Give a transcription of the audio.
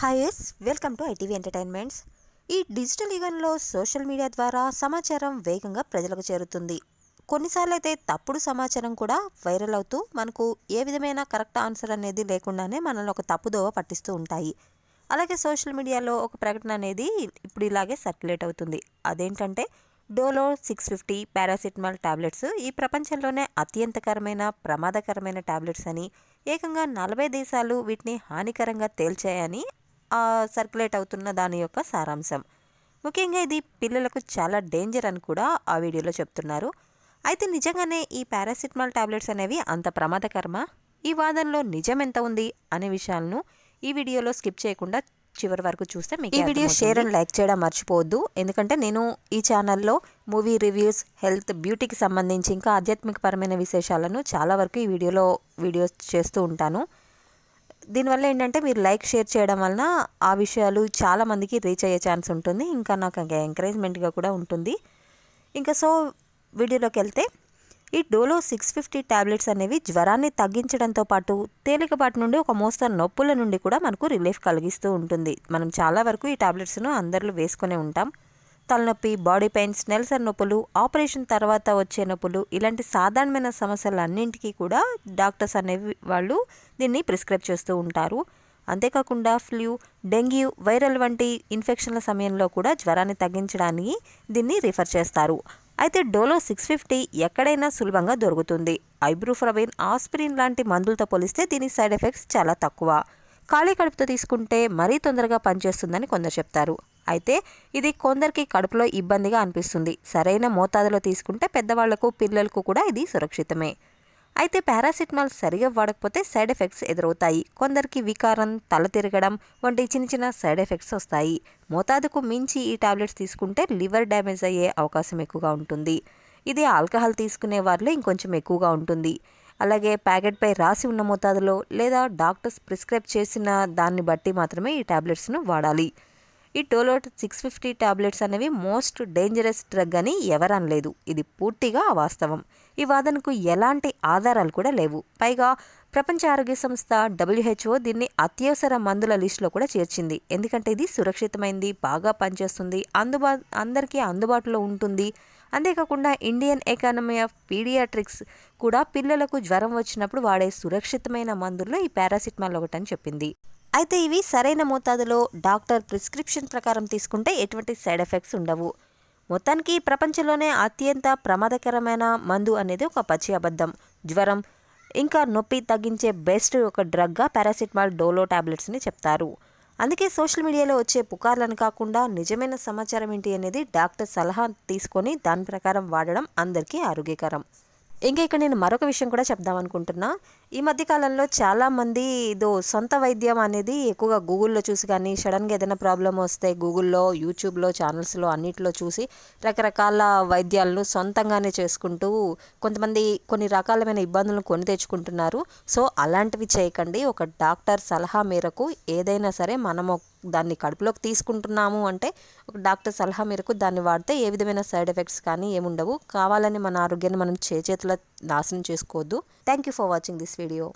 Hi yes welcome to ITV entertainments ఈ digital యుగంలో social media ద్వారా సమాచారం వేగంగా ప్రజలకు చేరుతుంది. కొన్నిసార్లు అయితే తప్పుడు సమాచారం కూడా వైరల్ అవుతూ మనకు ఏ విధమైన కరెక్ట్ ఆన్సర్ అనేది లేకుండానే మనల్ని ఒక తప్పుదోవ పట్టిస్తూ ఉంటాయి. అలాగే సోషల్ మీడియాలో ఒక ప్రకటన అనేది ఇప్పుడు ఇలాగే సర్క్యులేట్ అవుతుంది. అదేంటంటే Dolo six fifty paracetamol tablets ఈ ప్రపంచంలోనే అత్యంతకరమైన ప్రమాదకరమైన టాబ్లెట్స్ అని ఏకంగా నలభై దేశాలు వీటిని హానికరంగా తేల్చాయని సర్క్యులేట్ అవుతున్న దాని యొక్క సారాంశం. ముఖ్యంగా ఇది పిల్లలకు చాలా డేంజర్ అని కూడా ఆ వీడియోలో చెప్తున్నారు. అయితే నిజంగానే ఈ పారాసిటమాల్ టాబ్లెట్స్ అనేవి అంత ప్రమాదకరమా? ఈ వాదనలో నిజం ఎంత ఉంది అనే విషయాలను ఈ వీడియోలో స్కిప్ చేయకుండా చివరి వరకు చూస్తే మీకు ఈ వీడియో షేర్ అండ్ లైక్ చేయడం మర్చిపోవద్దు. ఎందుకంటే నేను ఈ ఛానల్లో మూవీ రివ్యూస్ హెల్త్ బ్యూటీకి సంబంధించి ఇంకా ఆధ్యాత్మికపరమైన విశేషాలను చాలా వరకు ఈ వీడియోలో వీడియోస్ చేస్తూ ఉంటాను. దీనివల్ల ఏంటంటే మీరు లైక్ షేర్ చేయడం వలన ఆ విషయాలు చాలామందికి రీచ్ అయ్యే ఛాన్స్ ఉంటుంది. ఇంకా నాకు ఇంకా ఎంకరేజ్మెంట్గా కూడా ఉంటుంది. ఇంకా సో వీడియోలోకి వెళ్తే ఈ డోలో సిక్స్ ఫిఫ్టీ ట్యాబ్లెట్స్ అనేవి జ్వరాన్ని తగ్గించడంతో పాటు తేలికపాటి నుండి ఒక మోస్తరు నొప్పుల నుండి కూడా మనకు రిలీఫ్ కలిగిస్తూ ఉంటుంది. మనం చాలా వరకు ఈ టాబ్లెట్స్ను అందరిలో వేసుకునే ఉంటాం. తలనొప్పి బాడీ పెయిన్స్ నెలసరి నొప్పులు ఆపరేషన్ తర్వాత వచ్చే నొప్పులు ఇలాంటి సాధారణమైన సమస్యలన్నింటికీ కూడా డాక్టర్స్ అనేవి వాళ్ళు దీన్ని ప్రిస్క్రైబ్ చేస్తూ ఉంటారు. అంతేకాకుండా ఫ్లూ డెంగ్యూ వైరల్ వంటి ఇన్ఫెక్షన్ల సమయంలో కూడా జ్వరాన్ని తగ్గించడానికి దీన్ని రిఫర్ చేస్తారు. అయితే డోలో సిక్స్ ఫిఫ్టీ ఎక్కడైనా సులభంగా దొరుకుతుంది. ఐబ్రూఫ్రవిన్ ఆస్పిరిన్ లాంటి మందులతో పోలిస్తే దీని సైడ్ ఎఫెక్ట్స్ చాలా తక్కువ. ఖాళీ కడుపుతో తీసుకుంటే మరీ తొందరగా పనిచేస్తుందని కొందరు చెప్తారు. అయితే ఇది కొందరికి కడుపులో ఇబ్బందిగా అనిపిస్తుంది. సరైన మోతాదులో తీసుకుంటే పెద్దవాళ్ళకు పిల్లలకు కూడా ఇది సురక్షితమే. అయితే పారాసిటమాల్ సరిగా వాడకపోతే సైడ్ ఎఫెక్ట్స్ ఎదురవుతాయి. కొందరికి వికారం తల తిరగడం వంటి చిన్న చిన్న సైడ్ ఎఫెక్ట్స్ వస్తాయి. మోతాదుకు మించి ఈ టాబ్లెట్స్ తీసుకుంటే లివర్ డ్యామేజ్ అయ్యే అవకాశం ఎక్కువగా ఉంటుంది. ఇది ఆల్కహాల్ తీసుకునే వారిలో ఇంకొంచెం ఎక్కువగా ఉంటుంది. అలాగే ప్యాకెట్పై రాసి ఉన్న మోతాదులో లేదా డాక్టర్స్ ప్రిస్క్రైబ్ చేసిన దాన్ని బట్టి మాత్రమే ఈ టాబ్లెట్స్ను వాడాలి. ఈ టోలోట్ సిక్స్ ఫిఫ్టీ టాబ్లెట్స్ అనేవి మోస్ట్ డేంజరస్ డ్రగ్ అని ఎవరు అనలేదు. ఇది పూర్తిగా అవాస్తవం ఈ వాదనకు ఎలాంటి ఆధారాలు కూడా లేవు. పైగా ప్రపంచ ఆరోగ్య సంస్థ డబ్ల్యూహెచ్ఓ దీన్ని అత్యవసర మందుల లిస్టులో కూడా చేర్చింది. ఎందుకంటే ఇది సురక్షితమైంది బాగా పనిచేస్తుంది అందుబా అందరికీ అందుబాటులో ఉంటుంది. అంతేకాకుండా ఇండియన్ ఎకానమీ ఆఫ్ పీడియాట్రిక్స్ కూడా పిల్లలకు జ్వరం వచ్చినప్పుడు వాడే సురక్షితమైన మందుల్లో ఈ పారాసిటమాల్ ఒకటని చెప్పింది. అయితే ఇవి సరైన మోతాదులో డాక్టర్ ప్రిస్క్రిప్షన్ ప్రకారం తీసుకుంటే ఎటువంటి సైడ్ ఎఫెక్ట్స్ ఉండవు. మొత్తానికి ప్రపంచంలోనే అత్యంత ప్రమాదకరమైన మందు అనేది ఒక పచ్చి అబద్ధం. జ్వరం ఇంకా నొప్పి తగ్గించే బెస్ట్ ఒక డ్రగ్గా పారాసిటమాల్ డోలో టాబ్లెట్స్ని చెప్తారు. అందుకే సోషల్ మీడియాలో వచ్చే పుకార్లను కాకుండా నిజమైన సమాచారం ఏంటి అనేది డాక్టర్ సలహా తీసుకొని దాని ప్రకారం వాడడం అందరికీ ఆరోగ్యకరం. ఇంకా ఇక్కడ నేను మరొక విషయం కూడా చెప్దాం అనుకుంటున్నా. ఈ మధ్య కాలంలో చాలామంది ఇదో సొంత వైద్యం అనేది ఎక్కువగా గూగుల్లో చూసి కానీ సడన్గా ఏదైనా ప్రాబ్లం వస్తే గూగుల్లో యూట్యూబ్లో ఛానల్స్లో అన్నిట్లో చూసి రకరకాల వైద్యాలను సొంతంగానే చేసుకుంటూ కొంతమంది కొన్ని రకాలమైన ఇబ్బందులను కొని తెచ్చుకుంటున్నారు. సో అలాంటివి చేయకండి. ఒక డాక్టర్ సలహా మేరకు ఏదైనా సరే మనము దాన్ని కడుపులోకి తీసుకుంటున్నాము అంటే ఒక డాక్టర్ సలహా మేరకు దాన్ని వాడితే ఏ విధమైన సైడ్ ఎఫెక్ట్స్ కానీ ఏముండవు. కావాలని మన ఆరోగ్యాన్ని మనం చేతుల నాశనం చేసుకోవద్దు. Thank you for watching this video